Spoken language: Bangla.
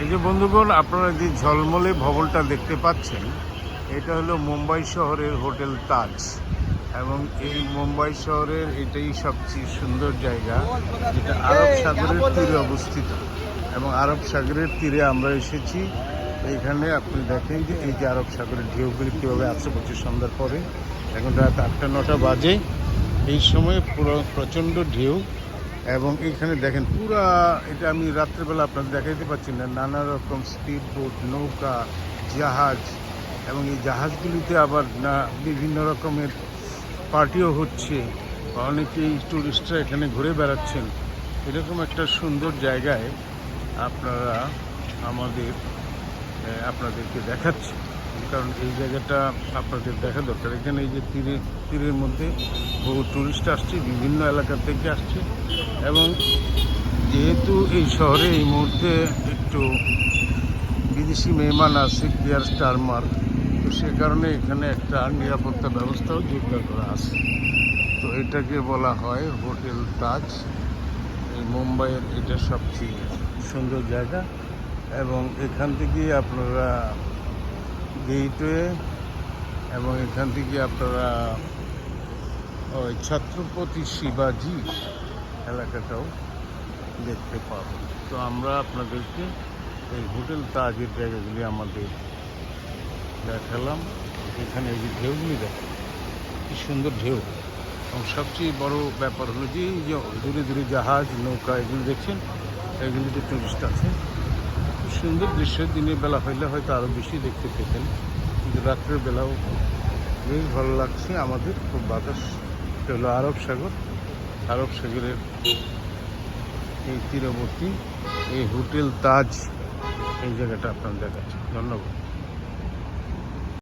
এই যে বন্ধুগণ, আপনারা যে ঝলমলে ভবনটা দেখতে পাচ্ছেন, এটা হলো মুম্বাই শহরের হোটেল তাজ। এবং এই মুম্বাই শহরের এটাই সবচেয়ে সুন্দর জায়গা, যেটা আরব সাগরের তীরে অবস্থিত। এবং আরব সাগরের তীরে আমরা এসেছি। এখানে আপনি দেখেন যে এই যে আরব সাগরের ঢেউগুলি কীভাবে আছে প্রতি সন্ধ্যার পরে। এখন রাত আটটা নটা বাজে। এই সময় পুরো প্রচণ্ড ঢেউ। এবং এখানে দেখেন পুরা এটা আমি রাত্রেবেলা আপনাদের দেখাইতে পাচ্ছি না, নানা রকম স্পিড বোট নৌকা, জাহাজ এবং এই জাহাজগুলিতে আবার না বিভিন্ন রকমের পার্টিও হচ্ছে। অনেকেই টুরিস্টরা এখানে ঘুরে বেড়াচ্ছেন। এরকম একটা সুন্দর জায়গায় আপনারা আমাদের আপনাদেরকে দেখাচ্ছি। কারণ এই জায়গাটা আপনাদের দেখা দরকার। এখানে এই যে তীরে, তীরের মধ্যে বহু টুরিস্ট আসছে, বিভিন্ন এলাকা থেকে আসছে। এবং যেহেতু এই শহরে এই মুহূর্তে একটু বিদেশি মেহমান আছে কেয়ার স্টারমার তো সে কারণে এখানে একটা নিরাপত্তা ব্যবস্থাও জোরদার করা আছে। তো এটাকে বলা হয় হোটেল তাজ। এই মুম্বাইয়ের এটা সবচেয়ে সুন্দর জায়গা। এবং এখান থেকে আপনারা গেটওয়ে এবং এখান থেকে আপনারা ওই ছত্রপতি শিবাজি এলাকাটাও দেখতে পাবেন তো আমরা আপনাদেরকে এই হোটেল তাজের জায়গাগুলি আমাদের দেখালাম। এখানে এই যে ঢেউগুলি দেখেন, কি সুন্দর ঢেউ। এবং সবচেয়ে বড় ব্যাপার হলো যে দূরে দূরে জাহাজ, নৌকা, এগুলো দেখছেন? এগুলিতে টুরিস্ট আছে। সুন্দর দৃশ্য দিনের বেলা হইলে হয়তো আরও বেশি দেখতে পেতেন। কিন্তু রাত্রের বেলাও বেশ ভালো লাগছে আমাদের। খুব বাতাস হলো আরব সাগর। আরব সাগরের এই তীরবর্তী এই হোটেল তাজ এই জায়গাটা আপনার দেখাচ্ছে। ধন্যবাদ।